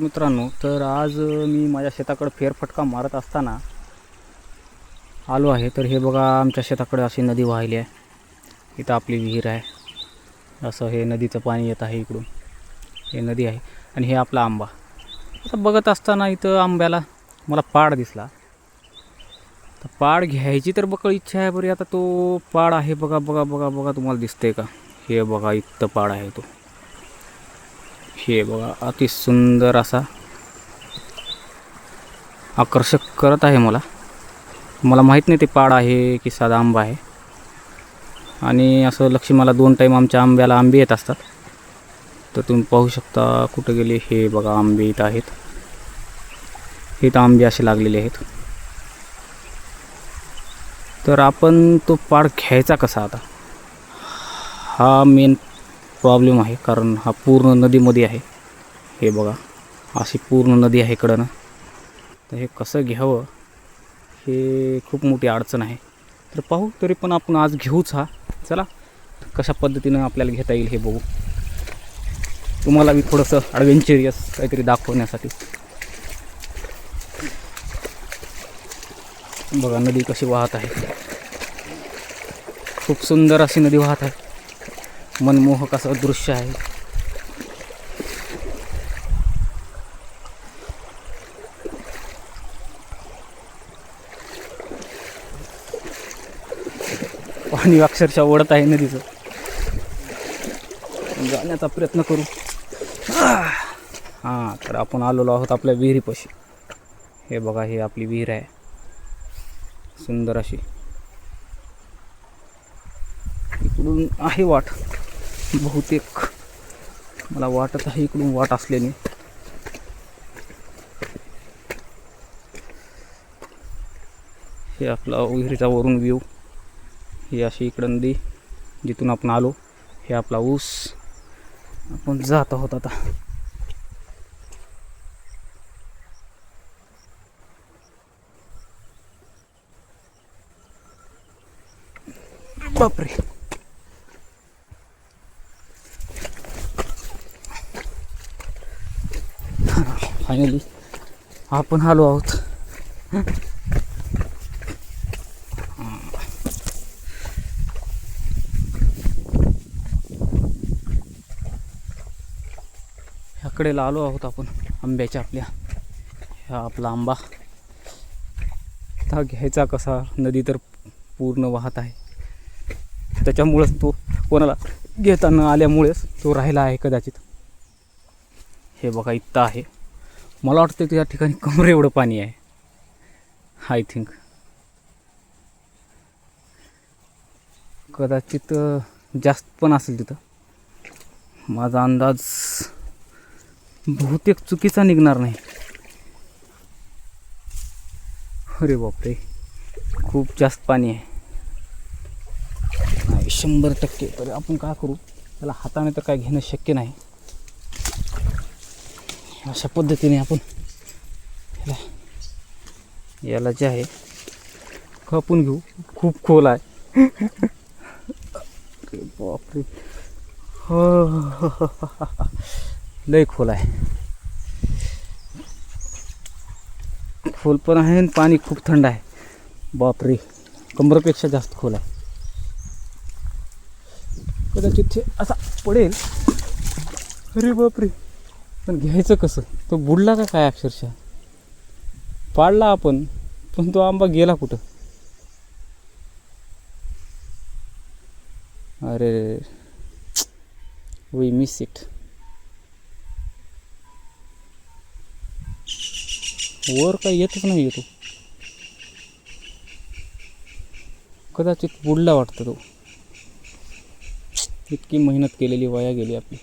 मित्रांनो तर आज मी माझ्या शेताकडे फेरफटका मारत असताना आलो आहे. तर हे बघा आमच्या शेताकडे अशी नदी वाहिली आहे. इथं आपली विहीर आहे. असं हे नदीचं पाणी येत आहे इकडून. हे नदी आहे आणि हे आपला आंबा. आता बघत असताना इथं आंब्याला मला पाड दिसला. तर पाड घ्यायची तर बकळ इच्छा आहे बरी. आता तो पाड आहे बघा बघा बघा बघा तुम्हाला दिसतंय का? हे बघा इथं पाड आहे तो. हे बघा अति सुंदर असा आकर्षक करत आहे मला. मला माहीत नाही ते पाड आहे की साधा आंबा आहे. आणि असं लक्ष मला दोन टाईम आमच्या आंब्याला आंबे येत असतात. तर तुम्ही पाहू शकता कुठं गेले हे बघा आंबे इथं आहेत. हे इथं आंबे असे लागलेले आहेत. तर आपण तो पाड घ्यायचा कसा आता? हा मेन प्रॉब्लेम आहे कारण हा पूर्ण नदीमध्ये आहे. हे बघा अशी पूर्ण नदी आहे इकडं तर हे कसं घ्यावं हे खूप मोठी अडचण आहे. तर पाहू तरी पण आपण आज घेऊच हा. चला कशा पद्धतीनं आपल्याला घेता येईल हे बघू. तुम्हाला मी थोडंसं ॲडव्हेंचरियस काहीतरी दाखवण्यासाठी. बघा नदी कशी वाहत आहे. खूप सुंदर अशी नदी वाहत आहे. मनमोहक असं दृश्य आहे. पाणी अक्षरशः ओढत आहे नदीचं. जाण्याचा प्रयत्न करू. हां तर आपण आलेलो आहोत आपल्या विहिरीपाशी. हे बघा हे आपली विहीर आहे. सुंदर अशी. इकडून आहे वाट. बहुतेक मला वाटत आहे इकडून वाट असल्याने. हे आपला विहिरीचा वरून व्ह्यू हे अशी इकडं नदी जिथून आपण आलो हे आपला ऊस. आपण जात आहोत आता. बापरे. फायनली आपण आलो आहोत. ह्याकडेला आलो आहोत आपण आंब्याच्या आपल्या. ह्या आपला आंबा. हा घ्यायचा कसा नदी तर पूर्ण वाहत आहे. त्याच्यामुळंच तो कोणाला घेताना आल्यामुळेच तो राहिला आहे कदाचित. हे बघा इथं आहे. मला वाटतं त्या ठिकाणी कमरे एवढं पाणी आहे. आय थिंक कदाचित जास्त पण असेल तिथं. माझा अंदाज बहुतेक चुकीचा निघणार नाही. अरे बापरे. खूप जास्त पाणी आहे. नाही शंभर टक्के. तरी आपण काय करू? त्याला हाताने तर काय घेणं शक्य नाही. अशा पद्धतीने आपण याला याला जे आहे कापून घेऊ. खूप खोल आहे. बापरे. हो लय खोल आहे. खोल पण आहे आणि पाणी खूप थंड आहे. बापरे. कमरपेक्षा जास्त खोल आहे. कदाचित ते असा पडेल. अरे बापरे. पण घ्यायचं कसं? तो बुडला का काय अक्षरशः? पाडला आपण पण तो आंबा गेला कुठं? अरे वी मिस इट वर काय येतच नाही येतो कदाचित बुडला वाटतं तो. इतकी मेहनत केलेली वाया गेली आपली.